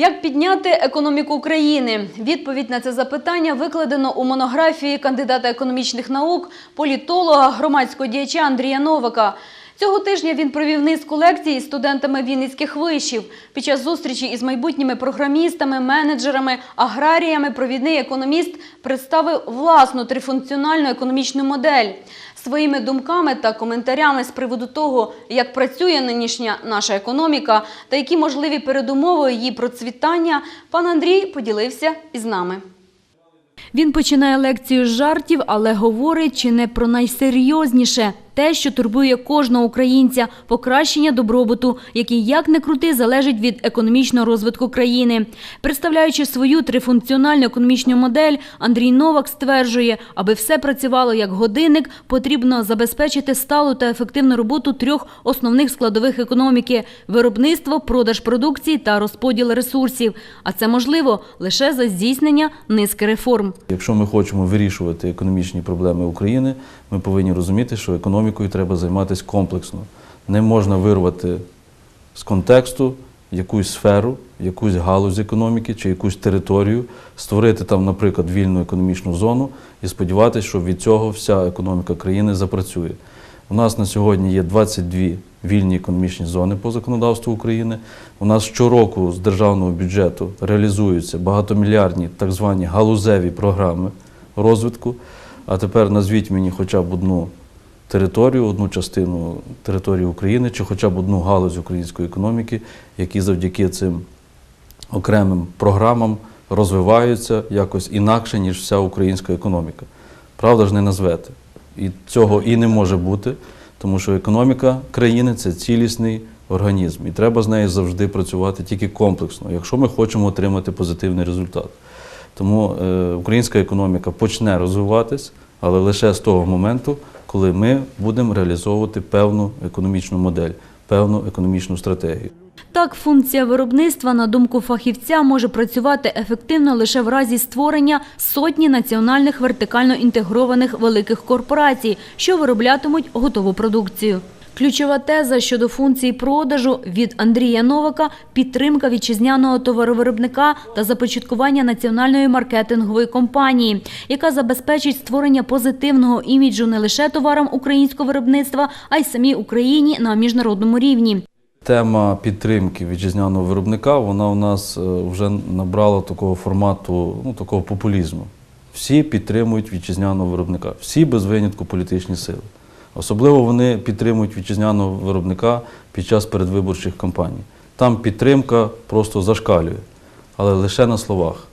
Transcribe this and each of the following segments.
Як підняти економіку України? Відповідь на це запитання викладено у монографії кандидата економічних наук, політолога, громадського діяча Андрія Новака. Цього тижня він провів низку лекцій із студентами вінницьких вишів. Під час зустрічі із майбутніми програмістами, менеджерами, аграріями провідний економіст представив власну трифункціональну економічну модель. Своїми думками та коментарями з приводу того, як працює нинішня наша економіка та які можливі передумови її процвітання, пан Андрій поділився із нами. Він починає лекцію з жартів, але говорить чи не про найсерйозніше те, що турбує кожного українця покращення добробуту, який як не крути залежить від економічного розвитку країни. Представляючи свою трифункціональну економічну модель, Андрій Новак стверджує, аби все працювало як годинник, потрібно забезпечити сталу та ефективну роботу трьох основних складових економіки: виробництво, продаж продукції та розподіл ресурсів. А це можливо лише за здійснення низки реформ. Якщо ми хочемо вирішувати економічні проблеми України, ми повинні розуміти, що економікою треба займатися комплексно. Не можна вирвати з контексту якусь сферу, якусь галузь економіки чи якусь територію, створити там, наприклад, вільну економічну зону і сподіватися, що від цього вся економіка країни запрацює. У нас на сьогодні є 22 вільні економічні зони по законодавству України. У нас щороку з державного бюджету реалізуються багатомільярдні так звані галузеві програми розвитку. А тепер назвіть мені хоча б одну територію, одну частину території України чи хоча б одну галузь української економіки, які завдяки цим окремим програмам розвиваються якось інакше, ніж вся українська економіка. Правда ж не назвете. І цього і не може бути, тому що економіка країни це цілісний організм, і треба з нею завжди працювати тільки комплексно, якщо ми хочемо отримати позитивний результат. Тому е, українська економіка почне розвиватись, але лише з того моменту, коли ми будемо реалізовувати певну економічну модель, певну економічну стратегію. Так, функція виробництва, на думку фахівця, може працювати ефективно лише в разі створення сотні національних вертикально інтегрованих великих корпорацій, що вироблятимуть готову продукцію. Ключова теза щодо функції продажу від Андрія Новака підтримка вітчизняного товаровиробника та започаткування національної маркетингової компанії, яка забезпечить створення позитивного іміджу не лише товарам українського виробництва, а й самій Україні на міжнародному рівні. Тема підтримки вітчизняного виробника, вона у нас е, вже набрала такого формату, ну, такого популізму. Всі підтримують вітчизняного виробника, всі без винятку політичні сили. Особливо вони підтримують вітчизняного виробника під час передвиборчих кампаній. Там підтримка просто зашкалює, але лише на словах.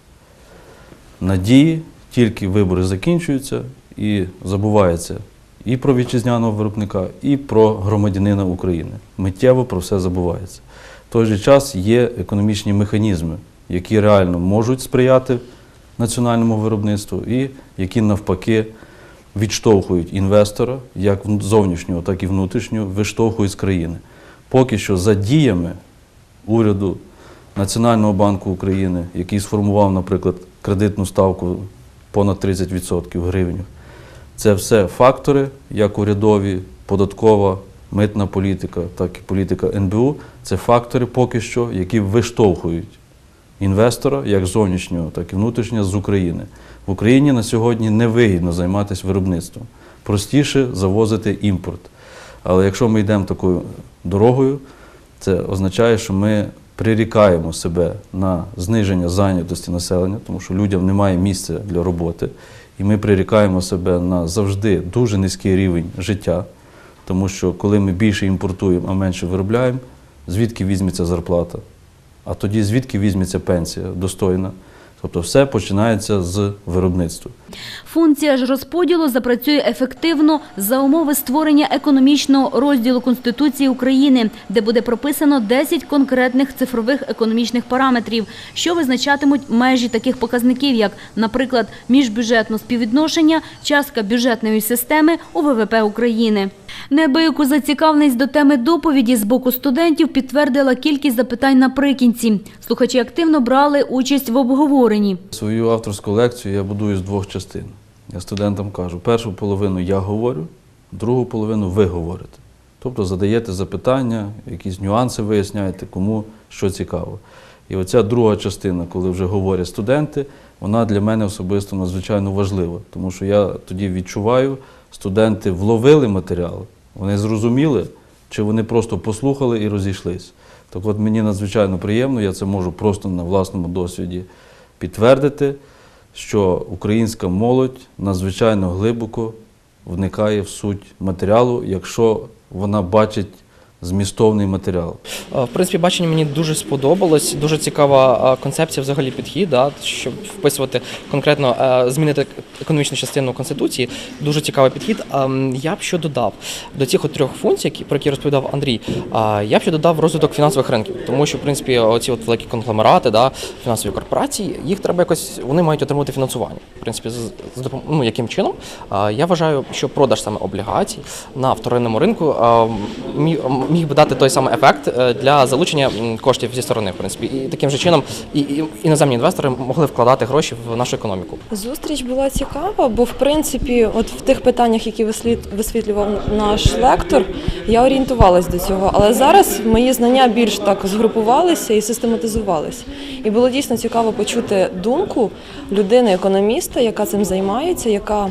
Надії, тільки вибори закінчуються і забувається і про вітчизняного виробника, і про громадянина України. Миттєво про все забувається. В той же час є економічні механізми, які реально можуть сприяти національному виробництву і які навпаки відштовхують інвестора, як зовнішнього, так і внутрішнього, виштовхують з країни. Поки що за діями уряду Національного банку України, який сформував, наприклад, кредитну ставку понад 30% в це все фактори, як урядові, податкова, митна політика, так і політика НБУ. Це фактори поки що, які виштовхують інвестора, як зовнішнього, так і внутрішнього, з України. В Україні на сьогодні невигідно займатися виробництвом. Простіше завозити імпорт. Але якщо ми йдемо такою дорогою, це означає, що ми прирікаємо себе на зниження зайнятості населення, тому що людям немає місця для роботи. І ми прирікаємо себе на завжди дуже низький рівень життя, тому що коли ми більше імпортуємо, а менше виробляємо, звідки візьметься зарплата? А тоді звідки візьметься пенсія достойна? Тобто все починається з виробництва. Функція ж розподілу запрацює ефективно за умови створення економічного розділу Конституції України, де буде прописано 10 конкретних цифрових економічних параметрів, що визначатимуть межі таких показників, як, наприклад, міжбюджетне співвідношення, частка бюджетної системи у ВВП України. Неабияку зацікавленість до теми доповіді з боку студентів підтвердила кількість запитань наприкінці. Слухачі активно брали участь в обговоренні. Свою авторську лекцію я будую з двох частин. Я студентам кажу, першу половину я говорю, другу половину ви говорите. Тобто задаєте запитання, якісь нюанси виясняєте, кому що цікаво. І оця друга частина, коли вже говорять студенти, вона для мене особисто надзвичайно важлива, тому що я тоді відчуваю, студенти вловили матеріал, вони зрозуміли, чи вони просто послухали і розійшлись. Так от мені надзвичайно приємно, я це можу просто на власному досвіді підтвердити, що українська молодь надзвичайно глибоко вникає в суть матеріалу, якщо вона бачить змістовний матеріал. Е, В принципі, бачення мені дуже сподобалось. Дуже цікава е, концепція, взагалі підхід, да, щоб вписувати конкретно е, змінити економічну частину конституції. Дуже цікавий підхід. Ем, Я б що додав до цих от трьох функцій, які про які розповідав Андрій. Я б ще додав розвиток фінансових ринків, тому що в принципі оці от великі конгломерати, да, фінансові корпорації, їх треба якось вони мають отримувати фінансування. В принципі, з, ну, яким чином? Я вважаю, що продаж саме облігацій на вторинному ринку мі- міг би дати той самий ефект е, для залучення коштів зі сторони, в принципі, і таким же чином і, іноземні інвестори могли вкладати гроші в нашу економіку. Зустріч була цікава, бо в принципі, от в тих питаннях, які висвітлював наш лектор, я орієнтувалась до цього. Але зараз мої знання більш так згрупувалися і систематизувалися. І було дійсно цікаво почути думку людини-економіста, яка цим займається, яка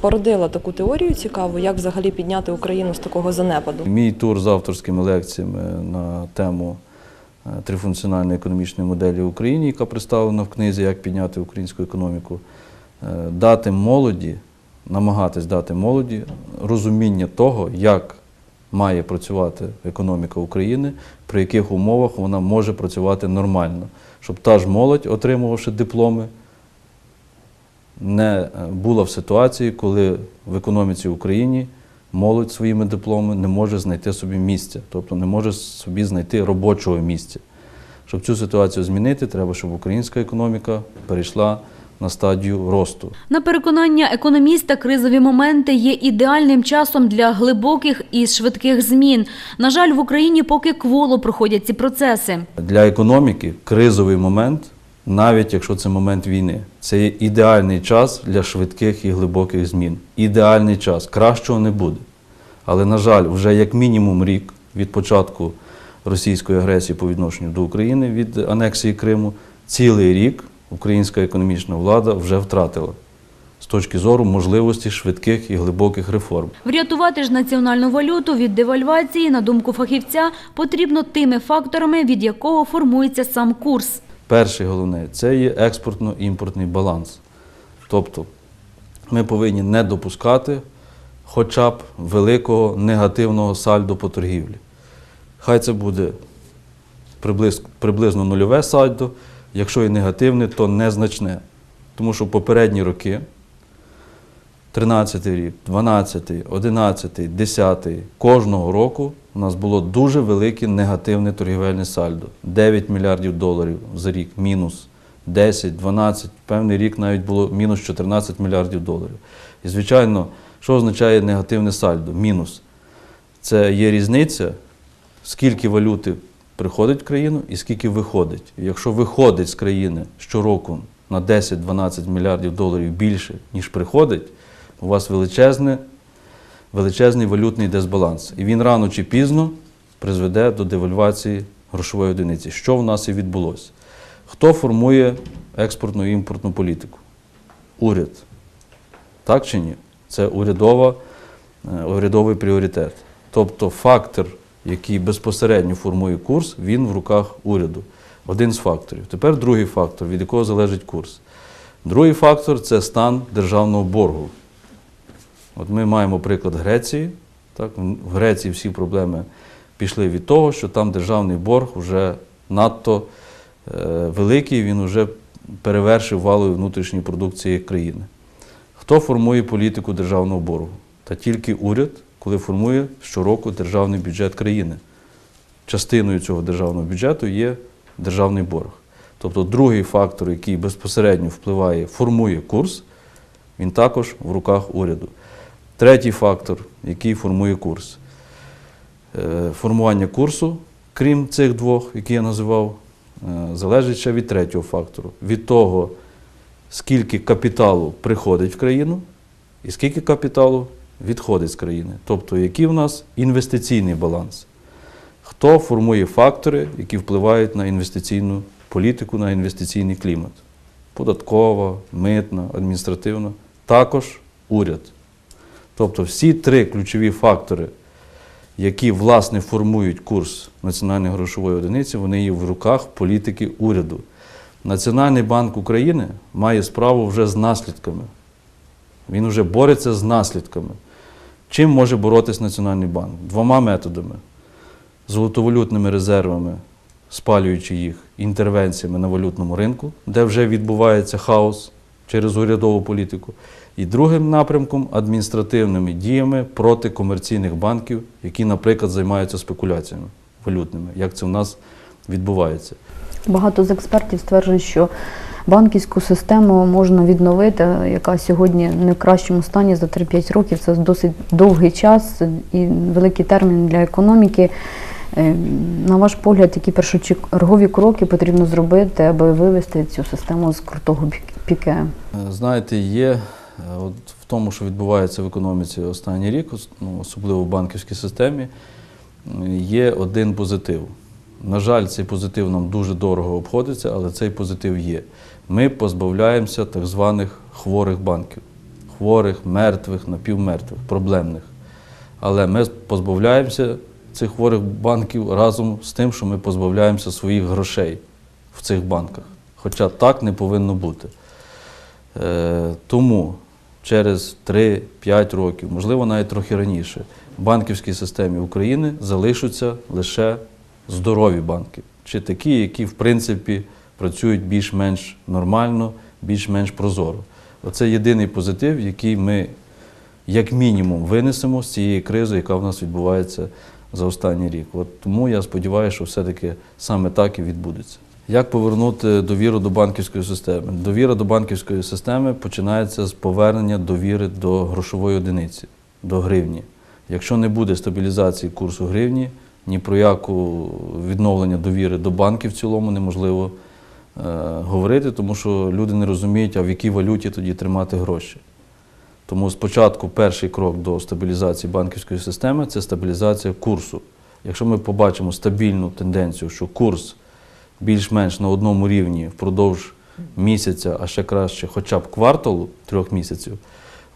породила таку теорію цікаву, як взагалі підняти Україну з такого занепаду. Мій тур з авторськими лекціями на тему е, трифункціональної економічної моделі в Україні, яка представлена в книзі Як підняти українську економіку, е, дати молоді, намагатись дати молоді розуміння того, як має працювати економіка України, при яких умовах вона може працювати нормально, щоб та ж молодь, отримувавши дипломи, не е, була в ситуації, коли в економіці України молодь своїми дипломами не може знайти собі місця, тобто не може собі знайти робочого місця. Щоб цю ситуацію змінити, треба, щоб українська економіка перейшла на стадію росту. На переконання економіста, кризові моменти є ідеальним часом для глибоких і швидких змін. На жаль, в Україні поки кволо проходять ці процеси. Для економіки кризовий момент, навіть якщо це момент війни, це є ідеальний час для швидких і глибоких змін. Ідеальний час, кращого не буде. Але, на жаль, вже як мінімум рік від початку російської агресії по відношенню до України від анексії Криму, цілий рік українська економічна влада вже втратила з точки зору можливості швидких і глибоких реформ. Врятувати ж національну валюту від девальвації, на думку фахівця, потрібно тими факторами, від якого формується сам курс. Перше головне це є експортно-імпортний баланс. Тобто ми повинні не допускати хоча б великого негативного сальдо по торгівлі. Хай це буде приблизно, нульове сальдо, якщо і негативне, то незначне. Тому що попередні роки 13 рік, 12, 11, 10, кожного року у нас було дуже велике негативне торгівельне сальдо. 9 мільярдів доларів за рік, мінус 10, 12, певний рік навіть було мінус 14 мільярдів доларів. І, звичайно, що означає негативне сальдо? Мінус. Це є різниця, скільки валюти приходить в країну і скільки виходить. І якщо виходить з країни щороку на 10-12 мільярдів доларів більше, ніж приходить, у вас величезне, величезний валютний дисбаланс. І він рано чи пізно призведе до девальвації грошової одиниці. Що в нас і відбулося? Хто формує експортну і імпортну політику? Уряд. Так чи ні? Це урядова, е, урядовий пріоритет. Тобто фактор, який безпосередньо формує курс, він в руках уряду. Один з факторів. Тепер другий фактор, від якого залежить курс. Другий фактор це стан державного боргу. От ми маємо приклад Греції. Так? В Греції всі проблеми пішли від того, що там державний борг вже надто е, великий, він вже перевершив валові внутрішньої продукції країни. Хто формує політику державного боргу? Та тільки уряд, коли формує щороку державний бюджет країни. Частиною цього державного бюджету є державний борг. Тобто другий фактор, який безпосередньо впливає, формує курс, він також в руках уряду. Третій фактор, який формує курс. Е, Формування курсу, крім цих двох, які я називав, е, залежить ще від третього фактору. Від того, скільки капіталу приходить в країну і скільки капіталу відходить з країни. Тобто, який в нас інвестиційний баланс. Хто формує фактори, які впливають на інвестиційну політику, на інвестиційний клімат? Податкова, митна, адміністративна, також уряд. Тобто всі три ключові фактори, які власне формують курс національної грошової одиниці, вони є в руках політики уряду. Національний банк України має справу вже з наслідками. Він вже бореться з наслідками. Чим може боротись Національний банк? Двома методами: золотовалютними резервами, спалюючи їх інтервенціями на валютному ринку, де вже відбувається хаос через урядову політику. І другим напрямком адміністративними діями проти комерційних банків, які, наприклад, займаються спекуляціями валютними, як це в нас відбувається. Багато з експертів стверджують, що банківську систему можна відновити, яка сьогодні не в кращому стані за 3-5 років. Це досить довгий час і великий термін для економіки. Е, На ваш погляд, які першочергові кроки потрібно зробити, аби вивести цю систему з крутого пік- піке? Е, Знаєте, є е, от в тому, що відбувається в економіці останній рік, ну, особливо в банківській системі, є один позитив. На жаль, цей позитив нам дуже дорого обходиться, але цей позитив є. Ми позбавляємося так званих хворих банків, хворих, мертвих, напівмертвих, проблемних. Але ми позбавляємося цих хворих банків разом з тим, що ми позбавляємося своїх грошей в цих банках. Хоча так не повинно бути. Е, Тому через 3-5 років, можливо, навіть трохи раніше, в банківській системі України залишаться лише здорові банки, чи такі, які, в принципі, працюють більш-менш нормально, більш-менш прозоро. Оце єдиний позитив, який ми, як мінімум, винесемо з цієї кризи, яка в нас відбувається за останній рік. От тому я сподіваюся, що все-таки саме так і відбудеться. Як повернути довіру до банківської системи? Довіра до банківської системи починається з повернення довіри до грошової одиниці, до гривні. Якщо не буде стабілізації курсу гривні, ні про яку відновлення довіри до банків в цілому неможливо е, говорити, тому що люди не розуміють, а в якій валюті тоді тримати гроші. Тому спочатку перший крок до стабілізації банківської системи це стабілізація курсу. Якщо ми побачимо стабільну тенденцію, що курс більш-менш на одному рівні впродовж місяця, а ще краще, хоча б кварталу трьох місяців,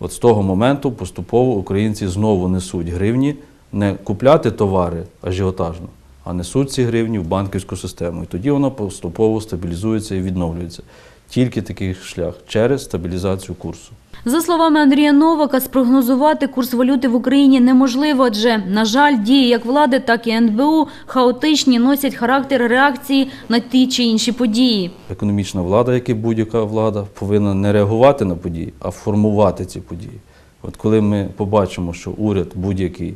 от з того моменту поступово українці знову несуть гривні не купляти товари ажіотажно, а несуть ці гривні в банківську систему. І тоді вона поступово стабілізується і відновлюється. Тільки такий шлях через стабілізацію курсу. За словами Андрія Новака, спрогнозувати курс валюти в Україні неможливо, адже, на жаль, дії як влади, так і НБУ хаотичні носять характер реакції на ті чи інші події. Економічна влада, як і будь-яка влада, повинна не реагувати на події, а формувати ці події. От коли ми побачимо, що уряд будь-який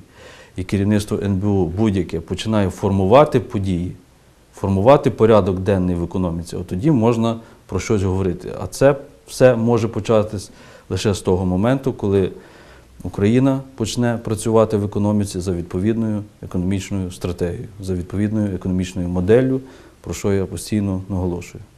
і керівництво НБУ будь-яке починає формувати події, формувати порядок денний в економіці, от тоді можна про щось говорити. А це все може початись лише з того моменту, коли Україна почне працювати в економіці за відповідною економічною стратегією, за відповідною економічною моделлю, про що я постійно наголошую.